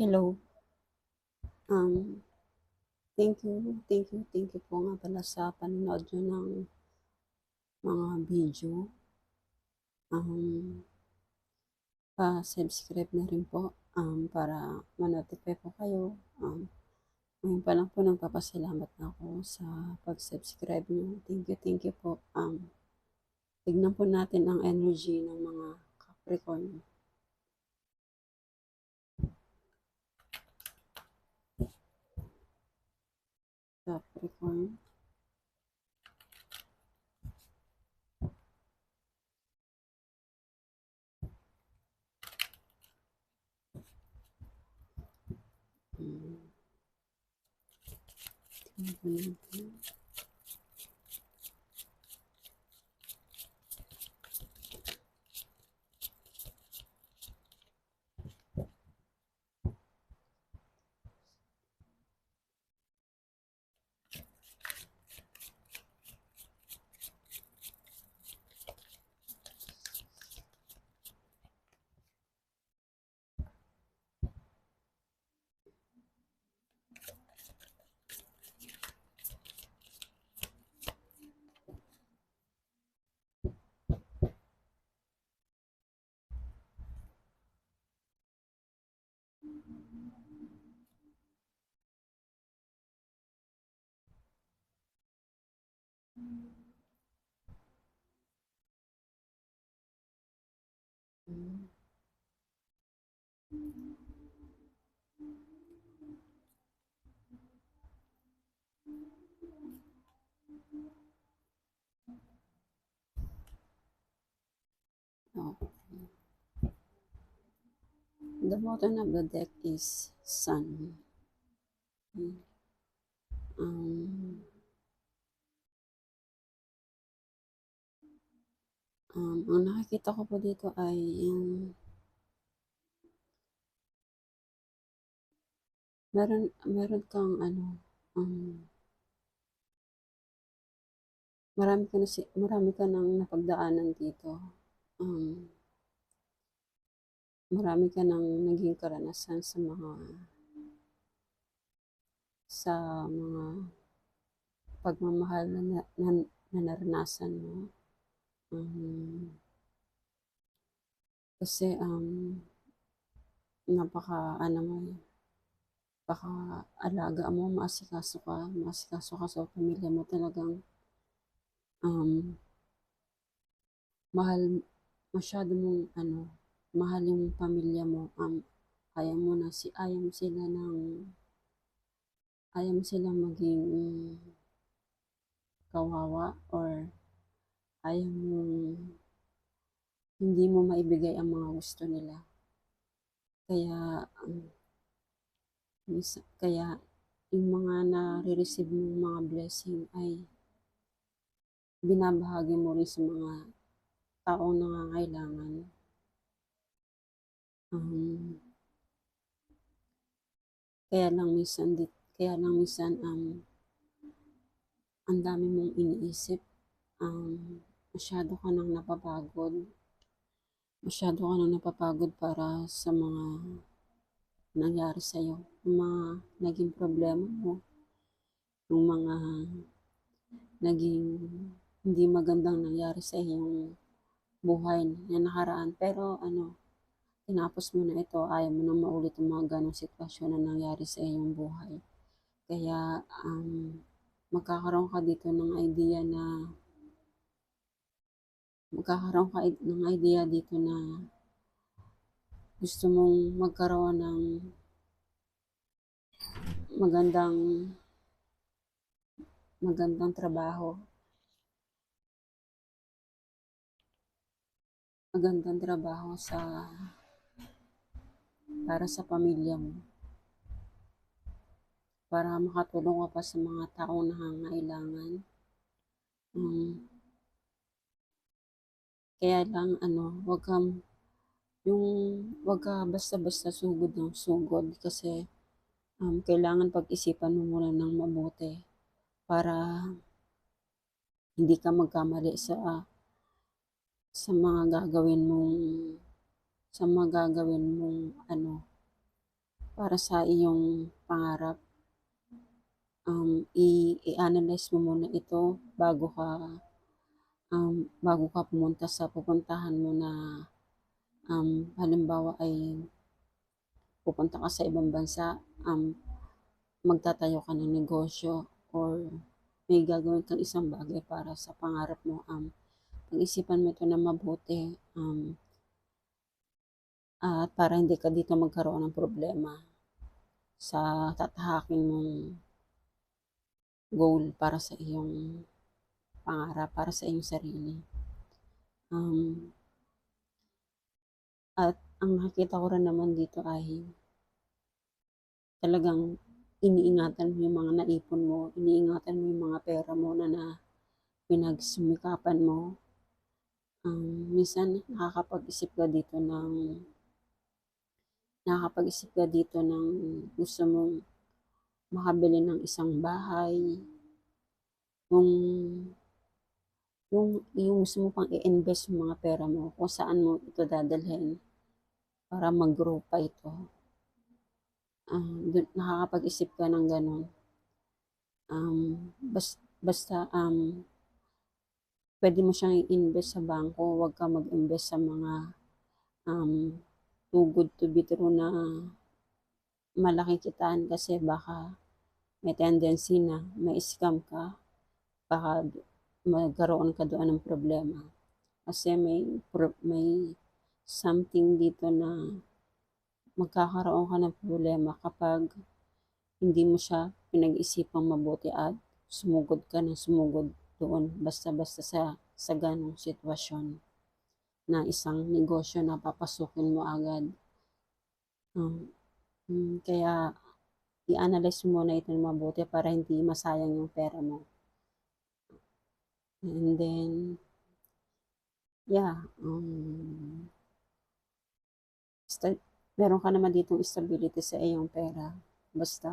Hello. Um, thank you, thank you, thank you po nga pala sa panonood nyo ng mga video. Um, pa-subscribe na rin po um, para ma-notify po kayo. Um, ngayon pa lang po nagpapasalamat na ako sa pag-subscribe nyo. Thank you, thank you po. Um, tignan po natin ang energy ng mga Capricorn. Uhum. The bottom of the deck is Sun. Um, um, ang nakikita ko po dito ay yung meron meron kang ano um, marami ka na si, marami ka nang napagdaanan dito um, marami ka nang naging karanasan sa mga sa mga pagmamahal na, na, na, na naranasan mo. Um, kasi um, napaka ano mo baka alaga mo, maasikaso ka, maasikaso ka sa pamilya mo talagang um, mahal, masyado mong ano, mahal yung pamilya mo, um, ayaw mo na si, ayaw mo sila ng, ayaw sila maging kawawa or ayaw mo hindi mo maibigay ang mga gusto nila. Kaya, um, Kaya yung mga nare-receive mong mga blessing ay binabahagi mo rin sa mga taong nangangailangan. Um, kaya lang minsan dit, kaya lang minsan um, ang dami mong iniisip. Um, masyado ka nang napapagod. Masyado ka nang napapagod para sa mga nangyari sa'yo, yung mga naging problema mo, yung mga naging hindi magandang nangyari sa iyong buhay na nakaraan. Pero ano, tinapos mo na ito, ayaw mo na maulit yung mga ganong sitwasyon na nangyari sa iyong buhay. Kaya um, magkakaroon ka dito ng idea na magkakaroon ka ng idea dito na gusto mong magkaroon ng magandang magandang trabaho. Magandang trabaho sa para sa pamilya mo. Para makatulong ka pa sa mga taong nangangailangan. Um, kaya lang ano, wag kang yung wag ka basta-basta sugod ng sugod kasi um, kailangan pag-isipan mo muna ng mabuti para hindi ka magkamali sa sa mga gagawin mong sa mga gagawin mong ano para sa iyong pangarap. Um, i-analyze mo muna ito bago ka um, bago ka pumunta sa pupuntahan mo na um, halimbawa ay pupunta ka sa ibang bansa, um, magtatayo ka ng negosyo or may gagawin kang isang bagay para sa pangarap mo. Um, pag-isipan mo ito na mabuti um, at para hindi ka dito magkaroon ng problema sa tatahakin mong goal para sa iyong pangarap, para sa iyong sarili. Um, at ang nakita ko rin naman dito ay talagang iniingatan mo yung mga naipon mo, iniingatan mo yung mga pera mo na, na pinagsumikapan mo. Um, minsan nakakapag-isip ka dito ng nakakapag-isip ka dito ng gusto mong makabili ng isang bahay, yung yung yung gusto mo pang i-invest yung mga pera mo kung saan mo ito dadalhin para mag-grow pa ito. Um, nakakapag-isip ka ng ganun. Um, bas, basta um, pwede mo siyang i-invest sa bangko, huwag ka mag-invest sa mga um, too good to be true na malaking kitaan kasi baka may tendency na may scam ka, baka magkaroon ka doon ng problema. Kasi may, may something dito na magkakaroon ka ng problema kapag hindi mo siya pinag-isipang mabuti at sumugod ka ng sumugod doon basta-basta sa, sa ganong sitwasyon na isang negosyo na papasukin mo agad. Um, kaya i-analyze mo muna ito mabuti para hindi masayang yung pera mo. And then, yeah, um, sta- meron ka naman ditong stability sa iyong pera. Basta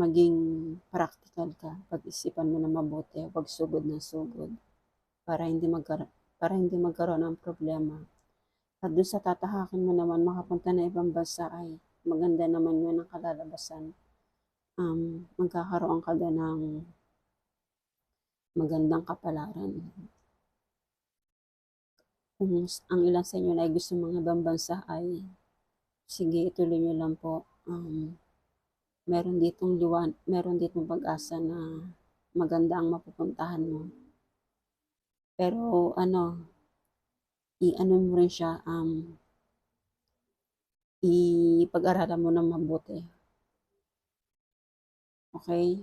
maging practical ka. Pag-isipan mo na mabuti, huwag sugod na sugod. Para hindi magkaroon, para hindi magkaroon ng problema. At doon sa tatahakin mo naman, makapunta na ibang bansa ay maganda naman yun ang kalalabasan. Um, magkakaroon ka doon ng magandang kapalaran. Kung ang ilan sa inyo na gusto mga ibang bansa ay sige, ituloy nyo lang po. Um, meron ditong liwan, meron ditong pag-asa na maganda ang mapupuntahan mo. Pero ano, i-ano mo rin siya, um, i-pag-aralan mo ng mabuti. Okay?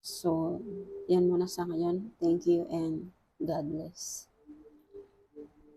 So, yan muna sa ngayon. Thank you and God bless.